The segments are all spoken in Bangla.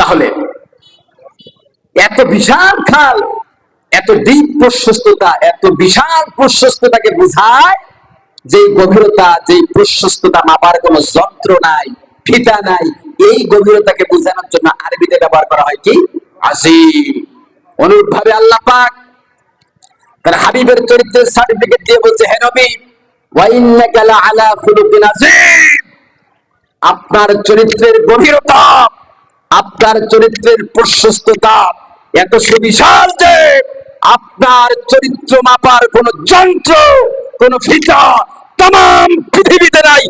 তাহলে এত বিশাল খাল, এত ডিপ প্রশস্ততা, এত বিশাল প্রশস্ততাকে বোঝায় যে গভীরতা, যে প্রশস্ততা মাপার কোন যন্ত্র নাই, ফিতা নাই। এই গভীরতাকে বোঝানোর জন্য আরবিতে ব্যবহার করা হয় কি? আজিম। অনুরূপ ভাবে আল্লাহ পাক তার হাবিবের চরিত্রের সার্টিফিকেট দিয়ে বলছে, হে নবী ওয়াইন্নাকা লাআলা খুলুকিন আযীম। আপনার চরিত্রের গভীরতা আপনার চরিত্রের প্রশস্ততা এত সুবিশাল যে আপনার চরিত্র মাপার কোন যন্ত্র, কোন ফিতা তাম পৃথিবীতে নাই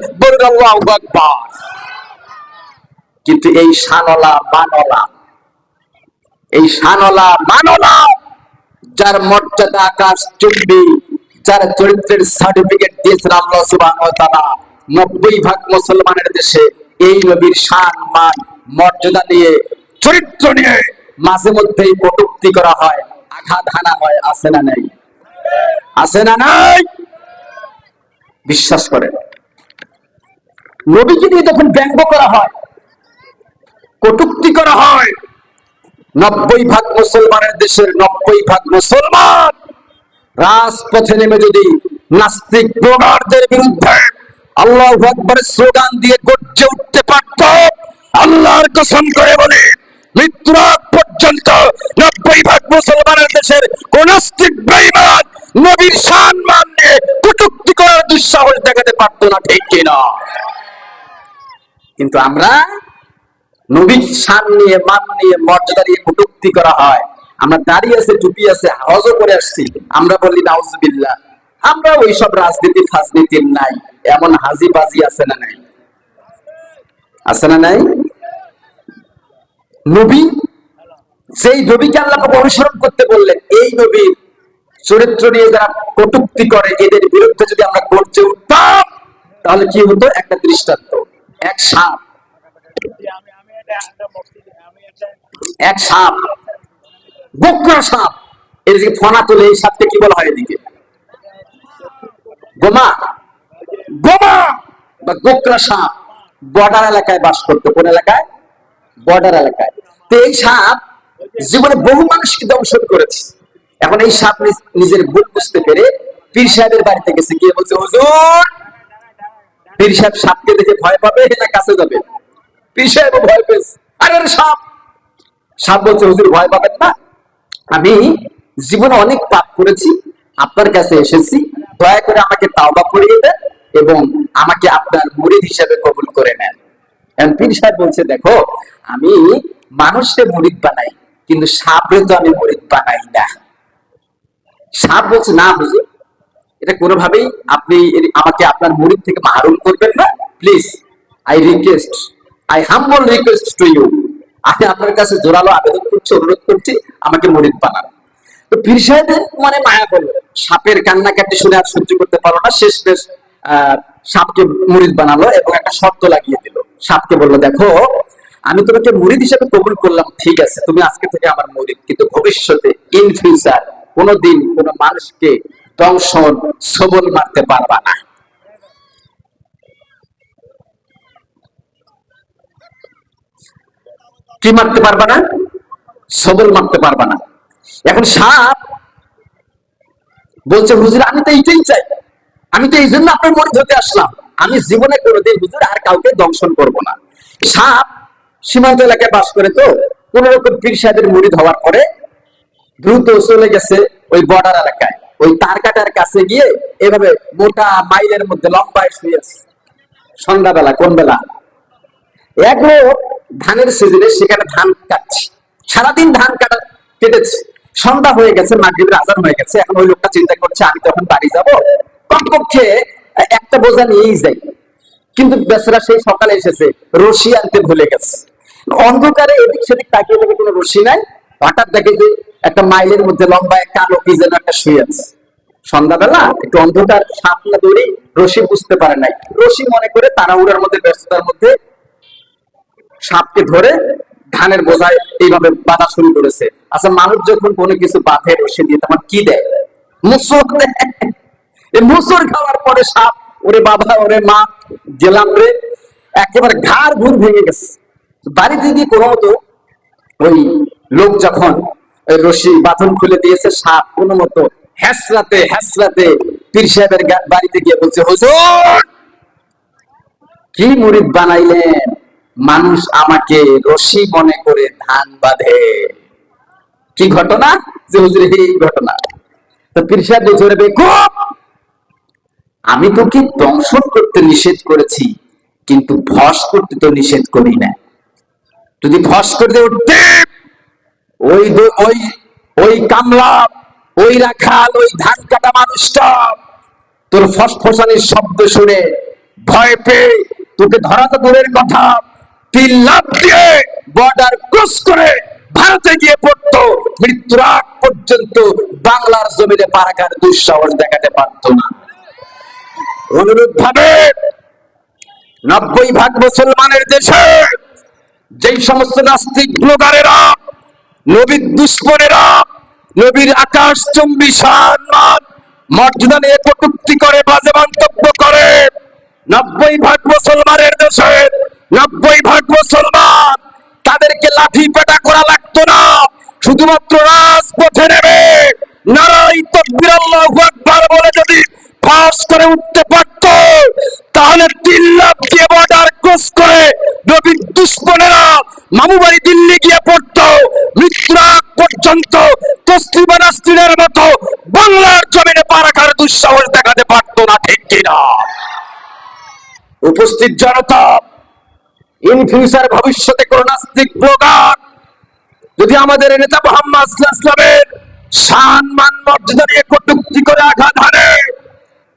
কিন্তু এই শানলা মানলা, এই শানলা মানলা, যার মর্যাদা আকাশ চুম্বি, যার চরিত্রের সার্টিফিকেট দিয়েছেন আল্লাহ তাআলা, নব্বই ভাগ মুসলমানের দেশে এই নবীর শান মান মর্যাদা নিয়ে চরিত্র নিয়ে মাঝে মধ্যেই কটূক্তি করা হয়। আঘাত হানা হয়, আছে না নাই? আছে না নাই? বিশ্বাস করেন। নবীকে নিয়ে যখন ব্যঙ্গ করা হয়, কটূক্তি করা হয়, নব্বই ভাগ মুসলমানের দেশের নব্বই ভাগ মুসলমান রাজপথে নেমে যদি নাস্তিক প্রগাঢ়দের বিরুদ্ধে আল্লাহ আকবরের স্লোগান দিয়ে গর্জে উঠতে পারত আল্লাহর কসম করে বলে, মৃত্যুর পর্যন্ত নব্বই ভাগ মুসলমানের দেশের কোন বেঈমান, নবীর শান মান নিয়ে কটূক্তি করার দুঃসাহস দেখাতে পারতো না, ঠিক কিনা কিন্তু আমরা নবীর শান নিয়ে, মান নিয়ে, মর্যাদা নিয়ে কটূক্তি করা হয়। আমরা দাঁড়িয়ে আছে টুপি আছে, হজও করে আসছি। আমরা বলি, নাউজুবিল্লাহ। আমরা ওইসব রাজনীতি ফাজনীতির নাই। এমন হাজি বাজি আছে না নাই? আছে না নাই? নবী, সেই নবীকে আল্লাহ অনুসরণ করতে বললেন, এই নবীর চরিত্র নিয়ে যারা কটূক্তি করে, এদের বিরুদ্ধে যদি আমরা গর্জে উঠতাম, তাহলে কি হতো? একটা দৃষ্টান্ত, এক সাপ। এক সাপ, বক্র সাপ। এদিকে ফনা তোলে এই সাপকে কি বলা হয় এদিকে? গোমা। গোমা বা গোকরা সাপ। বর্ডার এলাকায় বাস করতো। কোন এলাকায়? বর্ডার এলাকায়। তো এই সাপ জীবনে বহু মানুষকে দংশন করেছে। এখন এই সাপ নিজের ভুল বুঝতে পেরে পীর সাহেবের বাড়িতে গেছে। গিয়ে বলছে, হুজুর, পীর সাহেব সাপকে দেখে ভয় পাবে না কাছে যাবে? পীর সাহেব ভয় পেয়েছে। আরে সাপ! সাপ বলছে, হুজুর, ভয় পাবেন না। আমি জীবনে অনেক পাপ করেছি, আপনার কাছে এসেছি। দয়া করে আমাকে তাওবা করিয়ে দেন এবং আমাকে আপনার মুরিদ হিসাবে কবুল করে নেন। পীর সাহেব বলছে, দেখো, আমি মানুষকে মরিদ বানাই কিন্তু সাপরে তো আমি মরিদ বানাই না। সাপ বলছে, না হুজুর এটা কোনোভাবেই আপনি আমাকে আপনার মুরিদ থেকে মাহরুম করবেন না। Please I request I humble request to you আমি আপনার কাছে জোরালো আবেদন করছি, অনুরোধ করছি, আমাকে মরিদ বানান। তো পীর সাহেবের মানে মায়া করল। সাপের কান্নাকাটি শুনে আর সহ্য করতে পারল না। শেষ বেশ সাপকে মুরিদ বানালো এবং একটা শর্ত লাগিয়ে দিল। সাপকে বলল, দেখো আমি তোমাকে মুরিদ হিসেবে কবুল করলাম, ঠিক আছে, তুমি আজকে থেকে আমার মুরিদ। কিন্তু ভবিষ্যতে ইন ফিউচার কোনোদিন কোনো মানুষকে দংশন সবল মারতে পারবা না। কি মারতে পারবা না? সবল মারতে পারবা না। এখন সাপ বলছে, হুজুর, আমি তো এইটাই চাই। আমি তো এই জন্য আপনার মনে ধরতে আসলাম। আমি জীবনে কোনোদিন হুজুর আর কাউকে দংশন করব না। সাপ সীমান্ত এলাকায় বাস করে তো কোন রকম পীর সাহেবের মুড়ি হওয়ার পরে দ্রুত চলে গেছে ওই বর্ডার এলাকায়। ওই তার কাটার কাছে গিয়ে এভাবে মোটা মাইলের মধ্যে লম্বায় শুয়ে আছে। সন্ধ্যাবেলা, কোন বেলা? এক লোক ধানের সিজনে সেখানে ধান কাটছে। সারাদিন ধান কাটা কেটেছে। সন্ধ্যা হয়ে গেছে, মাগরিবের আজান হয়ে গেছে। এখন ওই লোকটা চিন্তা করছে, আমি তখন বাড়ি যাব। কমপক্ষে একটা বোঝা নিয়েই যাই। কিন্তু বেচারা সেই সকালে এসেছে, রশি আনতে ভুলে গেছে। অন্ধকারে এদিক সেদিক তাকিয়ে দেখে কোনো রশি নাই। হঠাৎ দেখে যে একটা মাইলের মধ্যে লম্বা এক কালো কি যেন একটা শুয়ে আছে। সন্ধ্যাবেলা একটু অন্ধকার সাপ দৌড়ি রশি বুঝতে পারে নাই। রশি মনে করে তাড়াহুড়ার মধ্যে, ব্যস্ততার মধ্যে সাপকে ধরে ধানের বোঝায় এইভাবে বাঁধা শুরু করেছে। আচ্ছা মানুষ যখন কোনো কিছু বাঁধে রশি দিয়ে, তখন কি দেয়? মুসর দেয়। মুসর খাওয়ার পরে সাপ, ওরে বাবা, ওরে মা, গেলাম রে। একেবারে ঘাড় ঘুর ভেঙে গেছে। বাড়িতে গিয়ে কোনো মতো ওই লোক যখন রশি বাঁধন খুলে দিয়েছে সাপ কোনো মতো হ্যাসরাতে হ্যাসরাতে পীর সাহেবের বাড়িতে গিয়ে বলছে হুজুর কি মুরিদ বানাইলেন? মানুষ আমাকে রশি মনে করে ধান বাঁধে। কি ঘটনা? যে হুজুর এই ঘটনা। তো পীর সাহেব বলছে "ওরে বেকুব, আমি তোকে দংশন করতে নিষেধ করেছি কিন্তু ভস করতে তো নিষেধ করি না যদি ভস করতে উঠতে ওই ওই ওই কামলা, ওই রাখাল, ওই ধান কাটা মানুষটা তোর ফসফসানির শব্দ শুনে ভয় পেয়ে তোকে ধরা তো দূরের কথা তিন লাভ দিয়ে বর্ডার ক্রস করে ভারতে গিয়ে পড়তো। মৃত্যুর আগ পর্যন্ত বাংলার জমিনে পারাকার দুঃসাহস দেখাতে পারতো না। অনুরূপ ভাবে নব্বই ভাগ মুসলমানের দেশে যেই সমস্ত নাস্তিক ব্লগারেরা নবীর দুশ্মনেরা, নবীর আকাশ চুম্বি সম্মান মর্যাদা নিয়ে কটুক্তি করে, বাজে মন্তব্য করে, নব্বই ভাগ মুসলমানের দেশে, নব্বই ভাগ মুসলমান, তাদেরকে লাঠি পেটা করা লাগতো না, শুধুমাত্র রাজপথে নেবে নারাই তকবির আল্লাহু বলে যদি ফাঁস করে উঠতে পারত, তাহলে তিন লাখ দিয়ে বর্ডার ক্রস করে পারাকার উপস্থিত জনতা ইন ফিউচার ভবিষ্যতে কোন নাস্তিক ব্লগার, যদি আমাদের নেতা মোহাম্মদ ইসলামের সম্মান মান মর্যাদা নিয়ে কটুক্তি করে আঘাত হানে,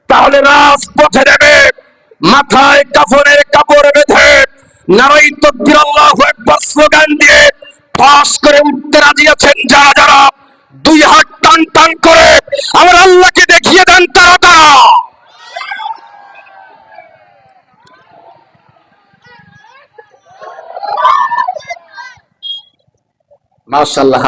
তাহলে রাজপথে নেবে মাথায় কাফনের কাপড় বেঁধে নারাই পাস করে উঠতে রাজি আছেন যারা যারা? দুই হাত টান টান করে আমার আল্লাহকে দেখিয়ে দেন তারা তারা মাশাআল্লাহ